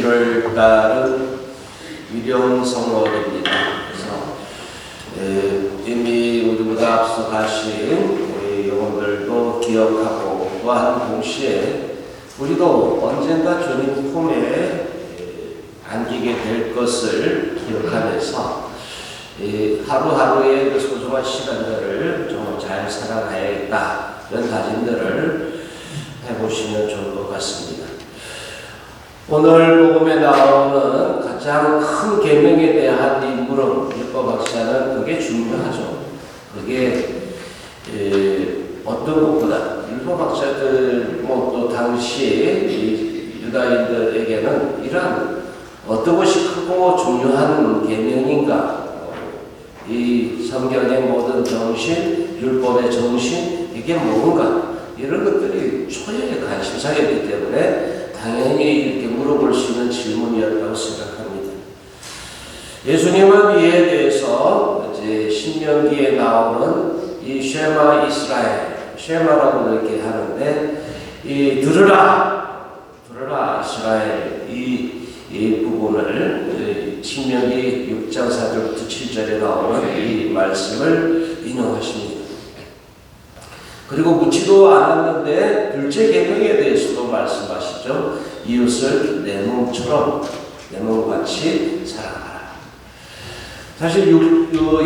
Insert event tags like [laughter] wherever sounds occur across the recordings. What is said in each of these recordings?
11월 달은 위령 성월입니다. 그래서 에, 이미 우리보다 앞서 가신 우리 영혼들도 기억하고 또한 동시에 우리도 언젠가 주님 품에 에, 안기게 될 것을 기억하면서 이 하루하루의 그 소중한 시간들을 좀 잘 살아가야겠다 이런 다짐들을 해보시면 좋을 것 같습니다. 오늘 복음에 나오는 가장 큰 계명에 대한 이 물음 율법 학자는 그게 중요하죠. 그게 에, 어떤 것보다 율법 학자들 뭐 또 당시 이 유다인들에게는 이러한 어떤 것이 크고 중요한 계명인가 이 성경의 모든 정신, 율법의 정신, 이게 뭔가 이런 것들이 초연의 관심사였기 때문에 당연히 이렇게 물어볼 수 있는 질문이었다고 생각합니다. 예수님은 이에 대해서 이제 신명기에 나오는 이 쉐마 이스라엘, 쉐마라고 이렇게 하는데 이 들으라, 들으라 이스라엘 이, 이 부분을 신명기 6장 4절부터 7절에 나오는 이 말씀을 인용하십니다. 그리고 묻지도 않았는데 둘째 계명에 대해서도 말씀하시죠. 이웃을 내 몸처럼 내 몸같이 사랑하라. 사실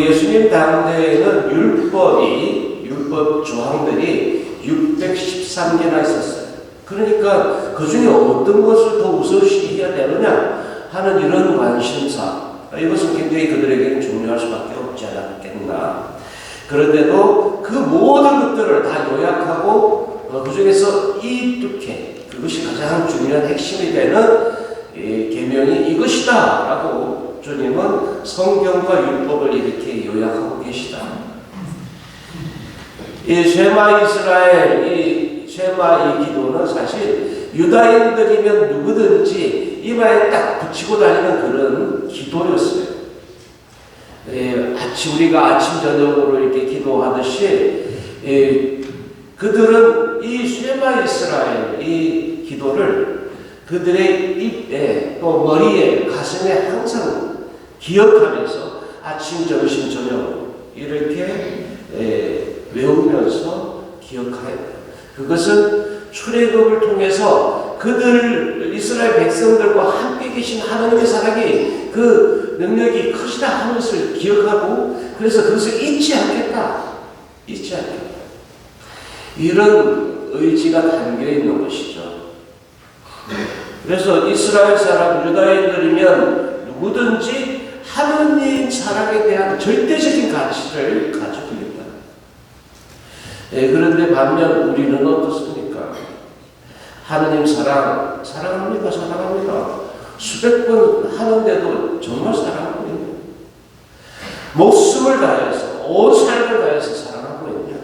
예수님 당대에는 율법이 율법 조항들이 613개나 있었어요. 그러니까 그 중에 어떤 것을 더 우선시해야 되느냐 하는 이런 관심사. 이것은 굉장히 그들에게는 중요할 수밖에 없지 않았겠나. 그런데도 그 모든 것들을 다 요약하고 어, 그 중에서 이 뜻해 그것이 가장 중요한 핵심이 되는 이 계명이 이것이다라고 주님은 성경과 율법을 이렇게 요약하고 계시다. 이 쉐마 이스라엘 이 쉐마 이 기도는 사실 유다인들이면 누구든지 이마에 딱 붙이고 다니는 그런 기도였어요. 예, 아침 우리가 아침 저녁으로 이렇게 기도하듯이 예, 그들은 이 쉐마 이스라엘 이 기도를 그들의 입에 또 머리에 가슴에 항상 기억하면서 아침 점심 저녁 이렇게 예, 외우면서 기억하여 그것은 출애굽을 통해서 그들 이스라엘 백성들과 함께 계신 하나님의 사랑이 그 능력이 크시다 하는 것을 기억하고 그래서 그것을 잊지 않겠다. 잊지 않겠다. 이런 의지가 담겨 있는 것이죠. 그래서 이스라엘 사람 유다인들이면 누구든지 하느님 사랑에 대한 절대적인 가치를 가지고 있다. 예, 그런데 반면 우리는 어떻습니까? 하느님 사랑, 사랑합니다, 사랑합니다. 수백 번 하는데도 정말 있냐? 목숨을 다해서, 온 삶을 다해서 사랑하고 있냐?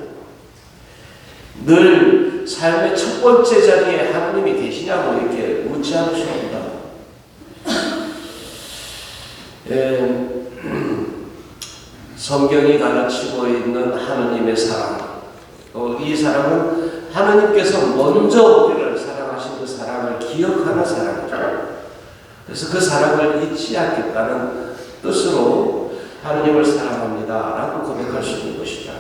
늘 삶의 첫 번째 자리에 하나님이 계시냐고 이렇게 묻지 않으십니다. 예, [clears throat] 성경이 가르치고 있는 하나님의 사랑, 또이 사랑은 하나님께서 먼저 우리를 사랑하신 그 사랑을 기억하는 사랑이죠. 그래서 그 사랑을 잊지 않겠다는 뜻으로 하나님을 사랑합니다. 라고 고백할 수 있는 것이죠.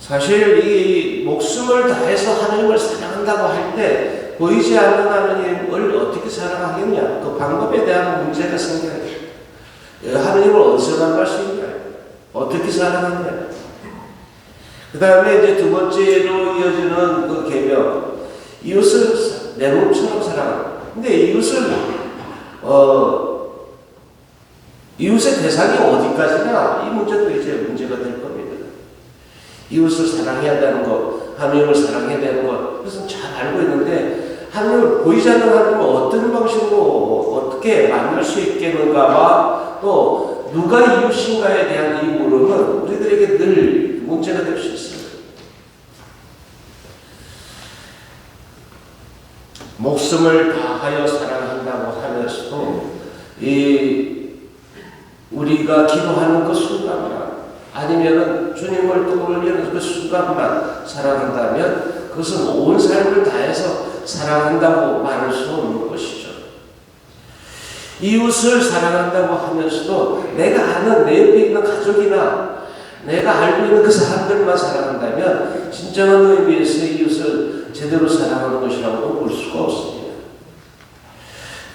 사실 이 목숨을 다해서 하나님을 사랑한다고 할 때 보이지 않는 하나님을 어떻게 사랑하겠냐? 그 방법에 대한 문제가 생겨요. 하나님을 어디서 만날 수 있냐? 어떻게 사랑하냐? 그 다음에 이제 두 번째로 이어지는 그 계명. 이웃을 내 몸처럼 사랑한다. 근데 이웃을, 어, 이웃의 대상이 어디까지냐? 이 문제도 이제 문제가 될 겁니다. 이웃을 사랑해야 되는 것, 하나님을 사랑해야 되는 것, 그것은 잘 알고 있는데, 하나님을 보이지 않는 하나님을 어떤 방식으로 어떻게 만날 수 있겠는가와 또 누가 이웃인가에 대한 이 물음은 우리들에게 늘 문제가 될 수 있어요. 목숨을 다하여 사랑한다고 하면서도 이 우리가 기도하는 그 순간만 아니면은 주님을 떠올리는 그 순간만 사랑한다면 그것은 온 삶을 다해서 사랑한다고 말할 수 없는 것이죠. 이웃을 사랑한다고 하면서도 내가 아는 내 옆에 있는 가족이나 내가 알고 있는 그 사람들만 사랑한다면 진정한 의미에서 이웃을 제대로 사랑하는 것이라고 볼 수가 없습니다.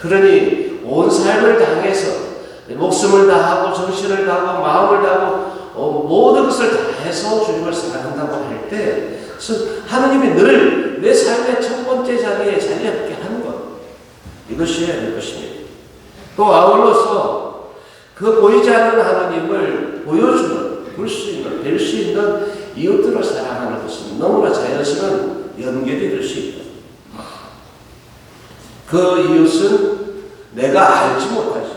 그러니 온 삶을 당해서 목숨을 다하고 정신을 다하고 마음을 다하고 어, 모든 것을 다해서 주님을 사랑한다고 할 때, 하느님이 늘 내 삶의 첫 번째 자리에 자리 잡게 하는 것. 이것이어야 할 것입니다. 또 아울러서 그 보이지 않는 하나님을 보여주는, 볼 수 있는, 뵐 수 있는 이웃들을 사랑하는 것은 너무나 자연스러운 연결이 될 수 있다. 그 이웃은 내가 알지 못하지.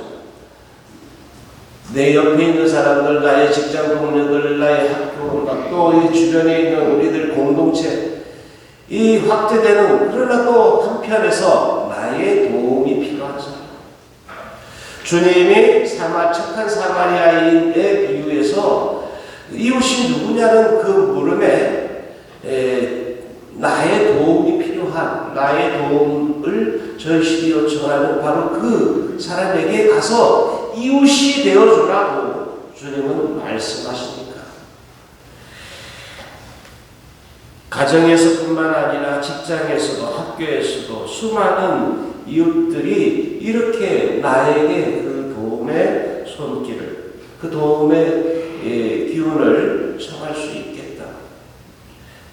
내 옆에 있는 사람들, 나의 직장 동료들, 나의 학교, 또이 주변에 있는 우리들 공동체, 이 확대되는, 그러나 또 한편에서 나의 도움이 필요한 사람. 주님이 사마, 착한 사마리아인의 비유에서 이웃이 누구냐는 그 물음에 에, 나의 도움이 필요한, 나의 도움을 절실히 요청하는 바로 그 사람에게 가서 이웃이 되어주라고 주님은 말씀하십니까? 가정에서뿐만 아니라 직장에서도 학교에서도 수많은 이웃들이 이렇게 나에게 그 도움의 손길을, 그 도움의 예, 기운을 청할 수 있겠다.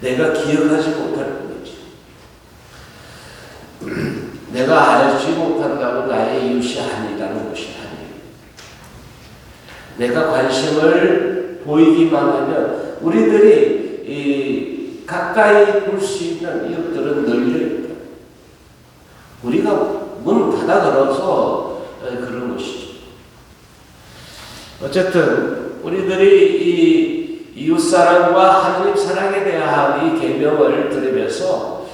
내가 기억하지 못할 뿐이지. [clears throat] 내가 알지 못한다고 나의 이웃이 아니라는 것이 아니에요. 내가 관심을 보이기만 하면 우리들이 이 가까이 볼 수 있는 이웃들은 널려 있다. 우리가 문 닫아 걸어서 그런 것이죠. 어쨌든 우리들이 이 이웃 사랑과 하나님 사랑에 대한 이 계명을 들으면서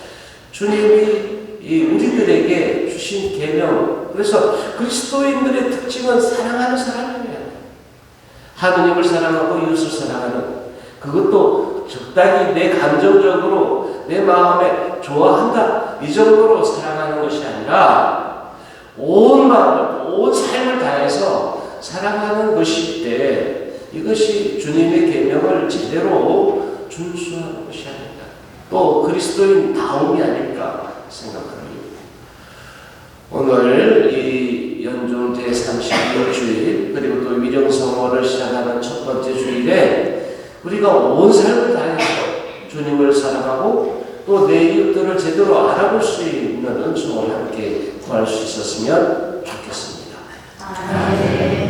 주님이 이 우리들에게 주신 계명 그래서 그리스도인들의 특징은 사랑하는 사람이에요. 하느님을 사랑하고 이웃을 사랑하는 그것도 적당히 내 감정적으로 내 마음에 좋아한다 이 정도로 사랑하는 것이 아니라 온 마음을 온 삶을 다해서 사랑하는 것일 때 이것이 주님의 계명을 제대로 준수하는 것이 아닐까 또 그리스도인 다움이 아닐까 생각합니다. 오늘 이 연중 제32주일 그리고 또 위령성어를 시작하는 첫 번째 주일에 우리가 온 삶을 다해서 주님을 사랑하고 또 내 이웃들을 제대로 알아볼 수 있는 은총을 함께 구할 수 있었으면.